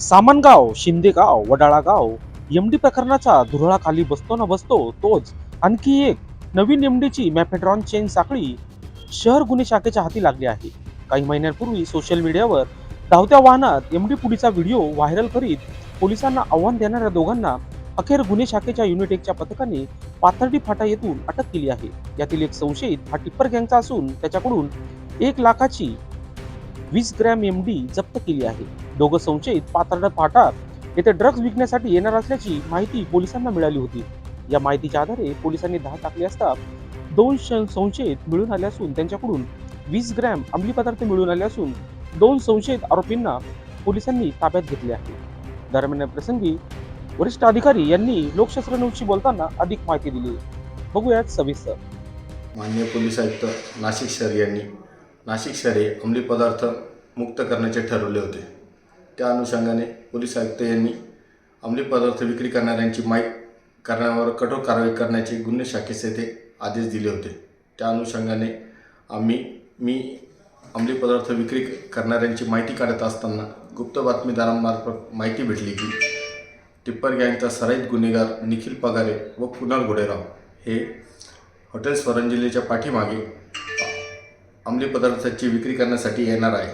सामनगाव शिंदेगाव वडाळा गाव एमडी प्रकरणाचा धुरळा खाली बसतो ना बसतो तोच आणखी एक नवीन एमडीची मॅफेड्रॉन चेन साखळी शहर गुन्हे शाखेच्या हाती लागली आहे. काही महिन्यांपूर्वी सोशल मीडियावर धावत्या वाहनात एमडी पुढीचा व्हिडिओ व्हायरल करीत पोलिसांना आव्हान देणाऱ्या दोघांना अखेर गुन्हे शाखेच्या युनिट एकच्या पथकाने पाथर्डी फाटा येथून अटक केली आहे. यातील एक संशयित हा टिप्पर गँगचा असून त्याच्याकडून एक लाखाची वीस ग्रॅम एम डी जप्त केली आहे. दोघं संशयित पाथर्डा फाटा येथे ड्रग्ज विकण्यासाठी येणार असल्याची माहिती पोलिसांना मिळाली होती. या माहितीच्या आधारे पोलिसांनी धाड टाकली असता दोन संशयित मिळून आले असून त्यांच्याकडून वीस ग्रॅम अंमली पदार्थ मिळून आले असून दोन संशयित आरोपींना पोलिसांनी ताब्यात घेतले आहे. दरम्यान प्रसंगी वरिष्ठ अधिकारी यांनी लोकशास्त्र न्यूजशी बोलताना अधिक माहिती दिली. बघूयात सविस्तर. माननीय पोलीस आयुक्त नाशिक सर यांनी नाशिक शहरे अंमली पदार्थ मुक्त करण्याचे ठरवले होते. त्या अनुषंगाने पोलीस आयुक्त यांनी अंमली पदार्थ विक्री करणाऱ्यांची माईक करण्यावर कठोर कारवाई करण्याचे गुन्हे शाखेस येथे आदेश दिले होते. त्या अनुषंगाने आम्ही मी अंमली पदार्थ विक्री करणाऱ्यांची माहिती काढत असताना गुप्त बातमीदारांमार्फत माहिती भेटली की टिप्पर गँगचा सराईत गुन्हेगार निखिल पगारे व कुणाल घोडेराव हे हॉटेल स्वरंजिलेच्या पाठीमागे अंमली पदार्थाची विक्री करण्यासाठी येणार आहे.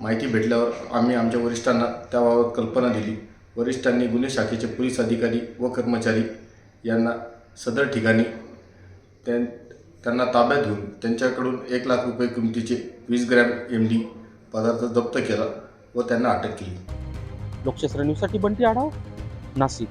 माहिती भेटल्यावर आम्ही आमच्या वरिष्ठांना त्याबाबत कल्पना दिली. वरिष्ठांनी गुन्हे शाखेचे पोलीस अधिकारी व कर्मचारी यांना सदर ठिकाणी त्यां त्यांना ताब्यात घेऊन त्यांच्याकडून एक लाख रुपये किमतीचे वीस ग्रॅम एम डी पदार्थ जप्त केला व त्यांना अटक केली. लोकशास्त्र न्यूजसाठी बंटी आढाव? नाशिक.